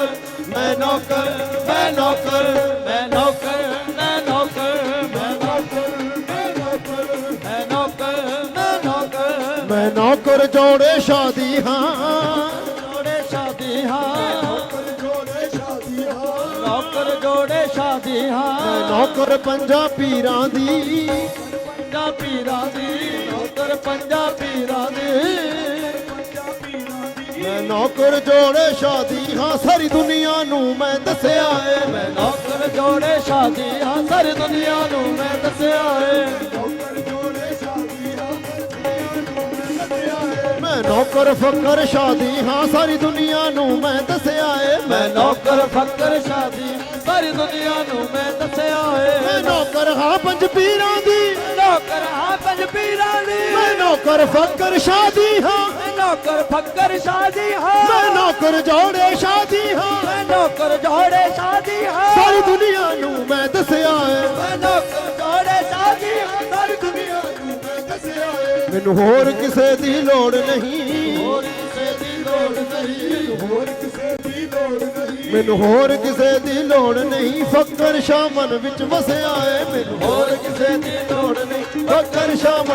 ਨੌਕਰ ਮੈਂ ਨੌਕਰ ਮੈਂ ਨੌਕਰ ਮੈਂ ਨੌਕਰ ਮੈਂ ਨੌਕਰ ਮੈਂ ਨੌਕਰ ਮੈਂ ਨੌਕਰ ਮੈਂ ਨੌਕਰ ਮੈਂ ਨੌਕਰ। ਮੈਂ ਨੌਕਰ ਜੋੜੇ ਸ਼ਾਦੀ ਹਾਂ। ਜੋੜੇ ਸ਼ਾਦੀ ਹਾਂ। ਨੌਕਰ ਜੋੜੇ ਸ਼ਾਦੀ ਹਾਂ। ਨੌਕਰ ਜੋੜੇ ਸ਼ਾਦੀ ਮੈਂ ਹਾਂ ਨੌਕਰ ਪੰਜਾਂ ਪੀਰਾਂ ਦੀ। ਪੰਜਾ ਪੀਰਾਂ ਦੀ। ਨੌਕਰ ਪੰਜਾ ਪੀਰਾਂ ਦੀ। ਮੈਂ ਨੌਕਰ ਜੋੜੇ ਸ਼ਾਦੀ ਹਾਂ ਸਾਰੀ ਦੁਨੀਆ ਨੂੰ ਮੈਂ ਦੱਸਿਆ ਏ। ਮੈਂ ਨੌਕਰ ਜੋੜੇ ਸ਼ਾਦੀ ਹਾਂ ਸਾਰੀ ਦੁਨੀਆ ਨੂੰ ਮੈਂ ਦੱਸਿਆ ਏ। ਮੈਂ ਨੌਕਰ ਫਕਰ ਸ਼ਾਦੀ ਹਾਂ ਸਾਰੀ ਦੁਨੀਆ ਨੂੰ ਮੈਂ ਦੱਸਿਆ ਏ। ਮੈਂ ਨੌਕਰ ਫੱਕਰ ਸ਼ਾਦੀ ਸਾਰੀ ਦੁਨੀਆ ਨੂੰ ਮੈਂ ਦੱਸਿਆ ਮੈਂ ਏ ਨੌਕਰ ਹਾਂ ਪੰਜ ਪੀਰਾਂ ਦੀ। ਨੌਕਰ ਹਾਂ ਪੰਜ ਪੀਰਾਂ ਦੀ। ਮੈਂ ਨੌਕਰ ਫਕਰ ਸ਼ਾਦੀ ਹਾਂ। ਮੈਂ ਨੌਕਰ ਫੱਕਰ ਸ਼ਾਦੀ ਹਾਂ। ਮੈਂ ਨੌਕਰ ਜੋੜੇ ਸ਼ਾਦੀ ਹਾਂ। ਮੈਂ ਨੌਕਰ ਜੋੜੇ ਸ਼ਾਦੀ ਹਾਂ। ਸਾਰੀ ਦੁਨੀਆ ਨੂੰ ਮੈਂ ਦੱਸਿਆ ਏ ਮੈਂ ਨੌਕਰ ਜੋੜੇ ਸ਼ਾਦੀ ਹਾਂ। ਸਾਰੀ ਦੁਨੀਆ ਨੂੰ ਮੈਂ ਦੱਸਿਆ ਏ ਮੈਨੂੰ ਹੋਰ ਕਿਸੇ ਦੀ ਲੋੜ ਨਹੀਂ। ਹੋਰ ਕਿਸੇ ਦੀ ਲੋੜ ਨਹੀਂ। ਹੋਰ ਕਿਸੇ ਦੀ ਲੋੜ ਨਹੀਂ। ਮੈਨੂੰ ਹੋਰ ਕਿਸੇ ਦੀ ਲੋੜ ਨਹੀਂ। ਫਕਰ ਸ਼ਾਹ ਮਨ ਵਿੱਚ ਵਸਿਆ ਏ ਮੈਨੂੰ ਹੋਰ ਕਿਸੇ ਦੀ ਲੋੜ ਨਹੀਂ। ਫਕਰ ਸ਼ਾਹ ਮਨ